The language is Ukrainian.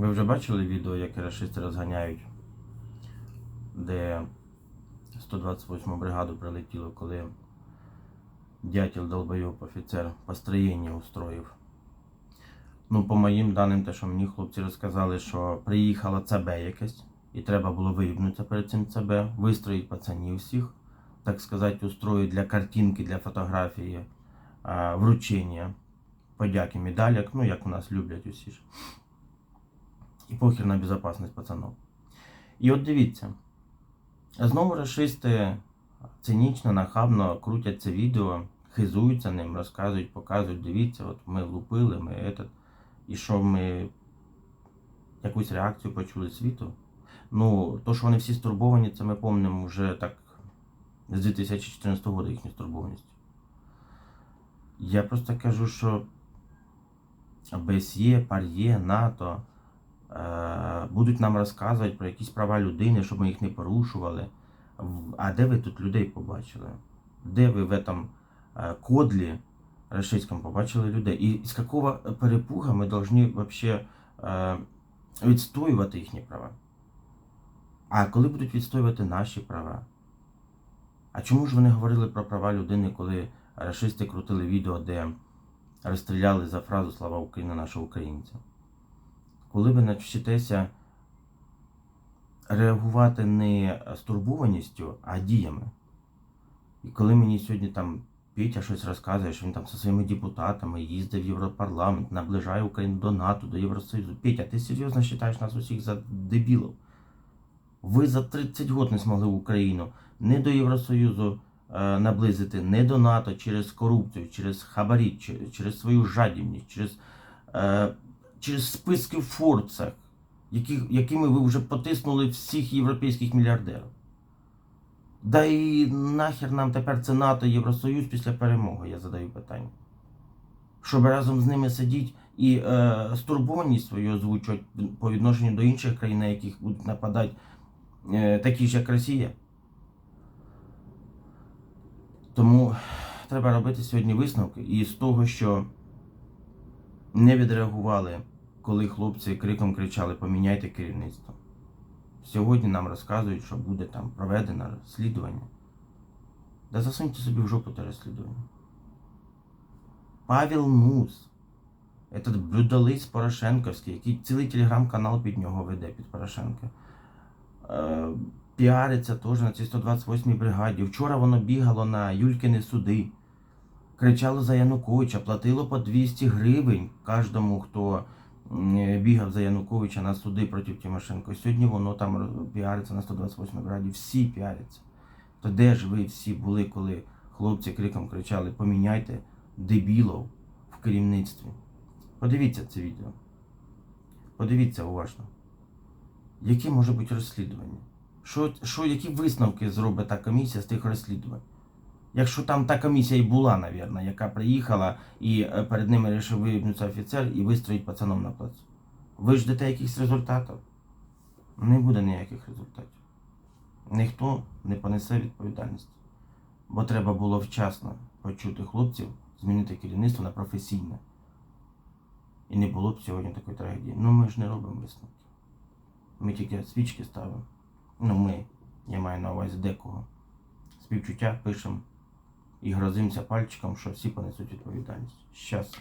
Ви вже бачили відео, як рашисти розганяють, де 128 бригаду прилетіло, коли дятел долбойов офіцер построєння устроїв. Ну, по моїм даним, те, що мені хлопці розказали, що приїхала ЦБ якесь, і треба було виїбнутися перед цим ЦБ, вистроїть пацанів всіх, так сказати, устроїть для картинки, для фотографії, вручення, подяки, медаляк, ну як у нас люблять усі ж. І похер на безопасність пацанов. І от дивіться, знову расисти цинічно, нахабно крутять це відео, хизуються ним, розказують, показують, дивіться, от ми лупили, ми этот, і що ми якусь реакцію почули світу. Ну, то, що вони всі стурбовані, це ми пам'ятаємо вже так з 2014 року їхню стурбованість. Я просто кажу, що БСЄ, ПАРЄ, НАТО будуть нам розказувати про якісь права людини, щоб ми їх не порушували. А де ви тут людей побачили? Де ви в этом е, кодлі рашистському побачили людей? І з якого перепуга ми повинні вообще е, відстоювати їхні права? А коли будуть відстоювати наші права? А чому ж вони говорили про права людини, коли рашисти крутили відео, де розстріляли за фразу Слава Україна нашого українця? Коли ви навчитеся реагувати не стурбованістю, а діями. І коли мені сьогодні там Петя щось розказує, що він там зі своїми депутатами їздив в Європарламент, наближає Україну до НАТО, до Євросоюзу. Петя, ти серйозно вважаєш нас усіх за дебілів? Ви за 30 років не змогли Україну не до Євросоюзу е, наблизити, не до НАТО через корупцію, через хабарі, через, свою жадібність, через, е, через списки в Форбсах, які, якими ви вже потиснули всіх європейських мільярдерів. Да і нахер нам тепер це НАТО Євросоюз після перемоги, я задаю питання. Щоб разом з ними сидіти і е, стурбованість свою озвучувати по відношенню до інших країн, на яких будуть нападати е, такі ж, як Росія. Тому треба робити сьогодні висновки. І з того, що не відреагували, коли хлопці криком кричали Поміняйте керівництво. Сьогодні нам розказують, що буде там проведено розслідування. Да засуньте собі в жопу те розслідування. Павел Мус, этот блюдолист Порошенковський, який цілий телеграм-канал під нього веде, під Порошенка. Е, піариться теж на цій 128-й бригаді. Вчора воно бігало на Юлькини суди, кричало за Януковича, платило по 200 гривень кожному, хто бігав за Януковича на суди проти Тимошенко. Сьогодні воно там піариться на 128-й. Всі піаряться. То де ж ви всі були, коли хлопці криком кричали поміняйте дебілов в керівництві? Подивіться це відео. Подивіться уважно. Яке може бути розслідування? Що, що, які висновки зробить та комісія з тих розслідувань? Якщо там та комісія і була, навірно, яка приїхала і е, перед ними вирішив виїбнутися офіцер і вистроїть пацаном на плацу. Ви ждете якихось результатів? Не буде ніяких результатів. Ніхто не понесе відповідальність. Бо треба було вчасно почути хлопців, змінити керівництво на професійне. І не було б сьогодні такої трагедії. Ну ми ж не робимо висновки. Ми тільки свічки ставимо. Ну ми, я маю на увазі декого. Співчуття пишемо і грозимося пальчиком, що всі понесуть відповідальність. Щас.